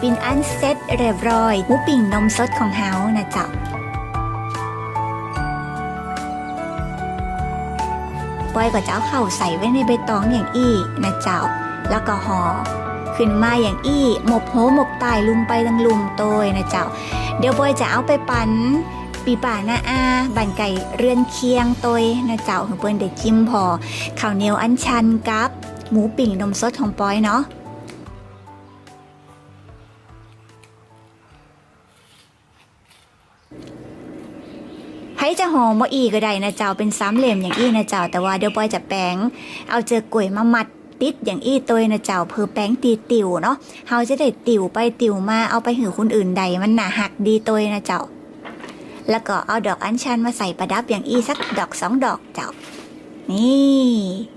ปินอันเซ็ตเรียบร้อยหมูปิ่งนมสดของเฮานะจ้าปอยก็จะเอาเข่าใส่ไว้ในใบตองอย่างอี้นะเจ้า แล้วก็ห่อขึ้นมาอย่างอี้หมบโหหมบตายลุมไปทั้งลุมโตยนะเจ้า เดี๋ยวบอยจะเอาไปปันปีป่าหน้าอาบันไก่เรือนเคียงโตยนะเจ้าของเปิ้นเด็ดจิ้มพอข้าวเหนียวอันชันกับ หมูปิ่งนมสดของปอยเนาะ ให้จะหอมบ่อีก็ได้นะเจ้าเป็นสามเหลี่ยมอย่างอี้นะเจ้าแต่ว่าเดี๋ยวปอยจะแป้งเอาเจอกล้วยมามัดติดอย่างอี้ตัวนะเจ้าเพื่อแป้งตีติวเนาะเฮาจะได้ติ๋วไปติ๋วมาเอาไปหือคนอื่นใดมันหนาหักดีตัวนะเจ้า แล้วก็เอาดอกอัญชันมาใส่ประดับอย่างอี้สักดอกสองดอกเจ้า นี่